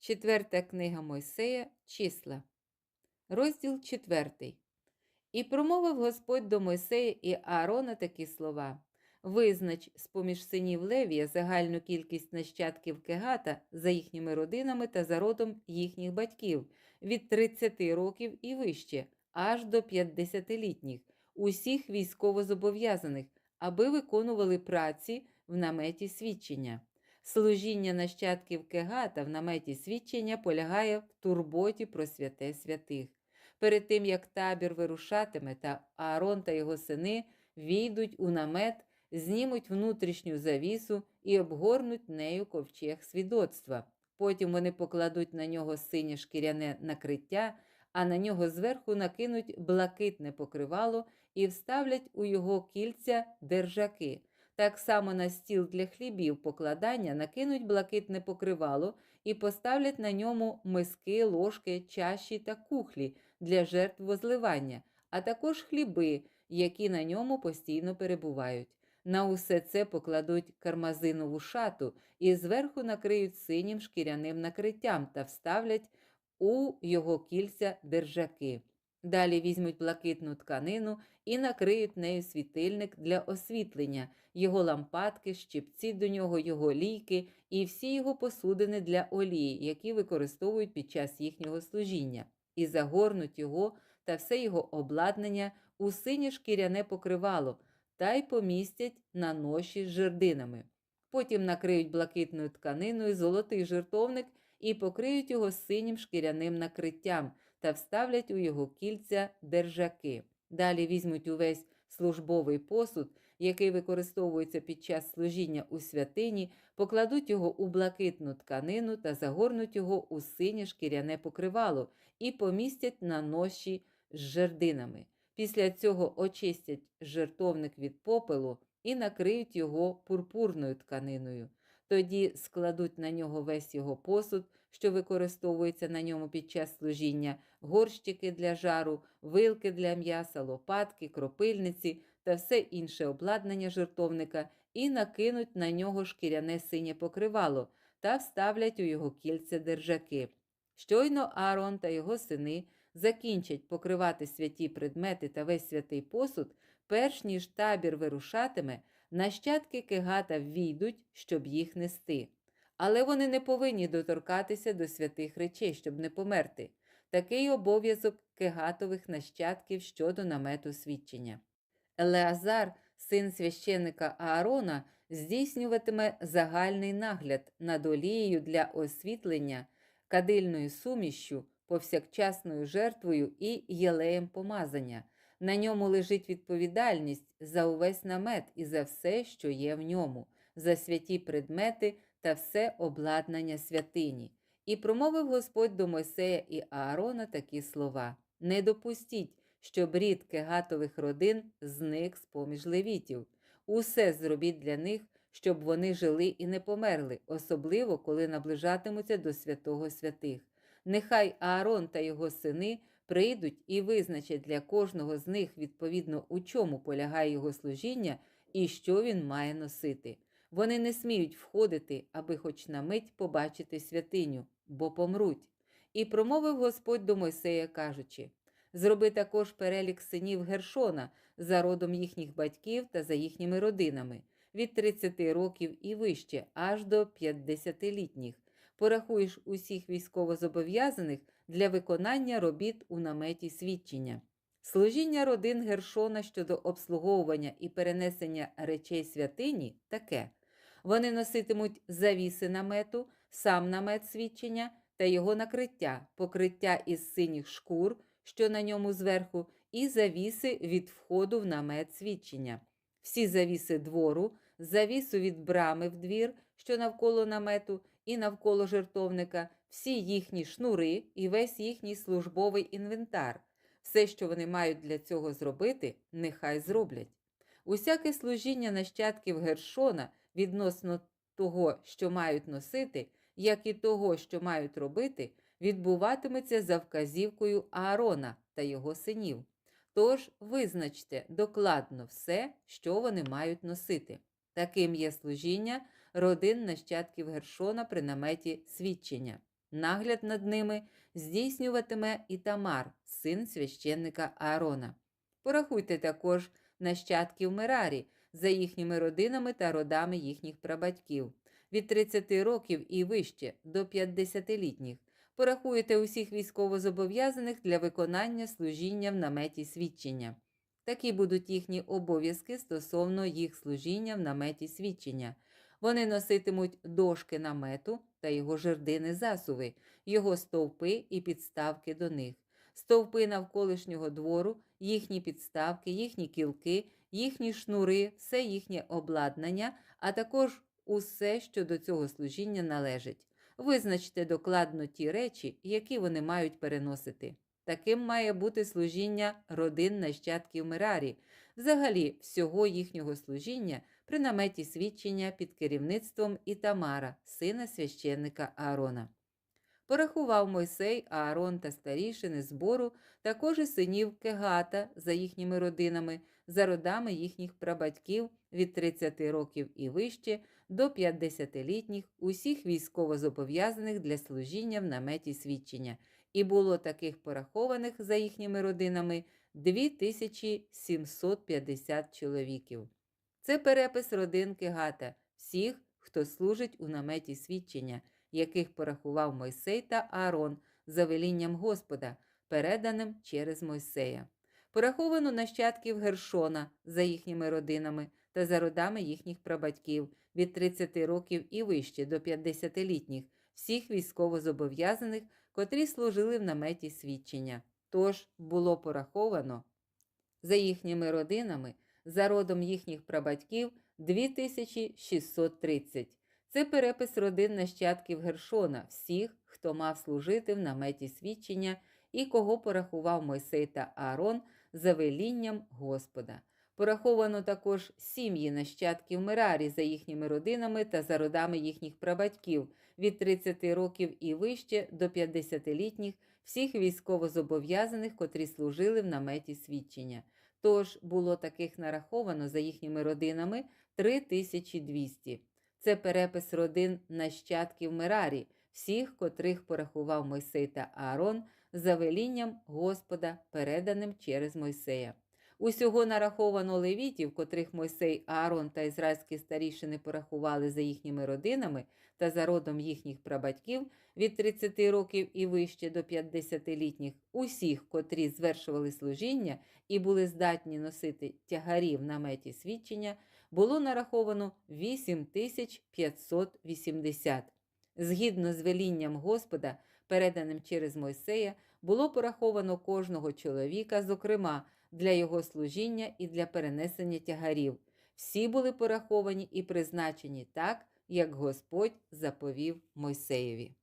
Четверта книга Мойсея, числа. Розділ четвертий. І промовив Господь до Мойсея і Аарона такі слова: Визнач з-поміж синів Левія загальну кількість нащадків Кегата за їхніми родинами та за родом їхніх батьків від 30 років і вище, аж до 50-літніх, усіх військовозобов'язаних, аби виконували праці в наметі свідчення. Служіння нащадків Кегата в наметі свідчення полягає в турботі про святе святих. Перед тим, як табір вирушатиме, та Аарон та його сини війдуть у намет, знімуть внутрішню завісу і обгорнуть нею ковчег свідоцтва. Потім вони покладуть на нього синє шкіряне накриття, а на нього зверху накинуть блакитне покривало і вставлять у його кільця держаки. Так само на стіл для хлібів покладання накинуть блакитне покривало і поставлять на ньому миски, ложки, чаші та кухлі для жертв возливання, а також хліби, які на ньому постійно перебувають. На усе це покладуть кармазинову шату і зверху накриють синім шкіряним накриттям та вставлять у його кільця держаки. Далі візьмуть блакитну тканину і накриють нею світильник для освітлення, його лампадки, щипці до нього, його лійки і всі його посудини для олії, які використовують під час їхнього служіння, і загорнуть його та все його обладнання у синє шкіряне покривало та й помістять на ноші з жердинами. Потім накриють блакитною тканиною золотий жертовник і покриють його синім шкіряним накриттям та вставлять у його кільця держаки. Далі візьмуть увесь службовий посуд, який використовується під час служіння у святині, покладуть його у блакитну тканину та загорнуть його у синє шкіряне покривало і помістять на ноші з жердинами. Після цього очистять жертовник від попелу і накриють його пурпурною тканиною. Тоді складуть на нього весь його посуд, що використовується на ньому під час служіння, горщики для жару, вилки для м'яса, лопатки, кропильниці та все інше обладнання жертовника, і накинуть на нього шкіряне синє покривало та вставлять у його кільця держаки. Щойно Аарон та його сини закінчать покривати святі предмети та весь святий посуд, перш ніж табір вирушатиме, нащадки кегата ввійдуть, щоб їх нести. Але вони не повинні доторкатися до святих речей, щоб не померти. Такий обов'язок кегатових нащадків щодо намету свідчення. Елеазар, син священника Аарона, здійснюватиме загальний нагляд над олією для освітлення, кадильною сумішю, повсякчасною жертвою і єлеєм помазання. На ньому лежить відповідальність за увесь намет і за все, що є в ньому, за святі предмети та все обладнання святині. І промовив Господь до Мойсея і Аарона такі слова: Не допустіть, щоб рід кегатових родин зник з поміж левітів. Усе зробіть для них, щоб вони жили і не померли, особливо коли наближатимуться до святого святих. Нехай Аарон та його сини прийдуть і визначать для кожного з них відповідно у чому полягає його служіння і що він має носити. Вони не сміють входити, аби хоч на мить побачити святиню, бо помруть. І промовив Господь до Мойсея, кажучи: Зроби також перелік синів Гершона за родом їхніх батьків та за їхніми родинами, від 30 років і вище, аж до 50-літніх. Порахуєш усіх військовозобов'язаних для виконання робіт у наметі свідчення. Служіння родин Гершона щодо обслуговування і перенесення речей святині таке. Вони носитимуть завіси намету, сам намет свідчення та його накриття, покриття із синіх шкур, що на ньому зверху, і завіси від входу в намет свідчення, всі завіси двору, завісу від брами в двір, що навколо намету, і навколо жертовника, всі їхні шнури і весь їхній службовий інвентар. Все, що вони мають для цього зробити, нехай зроблять. Усяке служіння нащадків Гершона відносно того, що мають носити, як і того, що мають робити, відбуватиметься за вказівкою Аарона та його синів. Тож визначте докладно все, що вони мають носити. Таким є служіння родин нащадків Гершона при наметі свідчення. Нагляд над ними здійснюватиме Ітамар, син священника Аарона. Порахуйте також нащадків Мерарі за їхніми родинами та родами їхніх прабатьків від 30 років і вище до 50-літніх. Порахуєте усіх військовозобов'язаних для виконання служіння в наметі свідчення. Такі будуть їхні обов'язки стосовно їх служіння в наметі свідчення. Вони носитимуть дошки намету та його жердини засуви, його стовпи і підставки до них, стовпи навколишнього двору, їхні підставки, їхні кілки, їхні шнури, все їхнє обладнання, а також усе, що до цього служіння належить. Визначте докладно ті речі, які вони мають переносити. Таким має бути служіння родин нащадків Мерарі, взагалі всього їхнього служіння при наметі свідчення під керівництвом Ітамара, сина священника Аарона. Порахував Мойсей, Аарон та старішини збору, також і синів Кегата за їхніми родинами, за родами їхніх прабатьків від 30 років і вище до 50-літніх, усіх військовозобов'язаних для служіння в наметі свідчення, і було таких порахованих за їхніми родинами 2750 чоловіків. Це перепис родин Кегата, всіх, хто служить у наметі свідчення, яких порахував Мойсей та Аарон за велінням Господа, переданим через Мойсея. Пораховано нащадків Гершона за їхніми родинами та за родами їхніх прабатьків від 30 років і вище до 50-літніх, всіх військовозобов'язаних, котрі служили в наметі свідчення. Тож було пораховано за їхніми родинами, за родом їхніх прабатьків 2630. Це перепис родин нащадків Гершона, всіх, хто мав служити в наметі свідчення і кого порахував Мойсей та Аарон за велінням Господа. Пораховано також сім'ї нащадків Мерарі за їхніми родинами та за родами їхніх прабатьків від 30 років і вище до 50-літніх, всіх військовозобов'язаних, котрі служили в наметі свідчення. Тож було таких нараховано за їхніми родинами 3200. Це перепис родин нащадків Мерарі, всіх, котрих порахував Мойсей та Аарон за велінням Господа, переданим через Мойсея. Усього нараховано левітів, котрих Мойсей, Аарон та ізраїльські старішини порахували за їхніми родинами та за родом їхніх прабатьків від 30 років і вище до 50-літніх, усіх, котрі звершували служіння і були здатні носити тягарі в наметі свідчення, було нараховано 8580. Згідно з велінням Господа, переданим через Мойсея, було пораховано кожного чоловіка, зокрема, для його служіння і для перенесення тягарів. Всі були пораховані і призначені так, як Господь заповів Мойсеєві.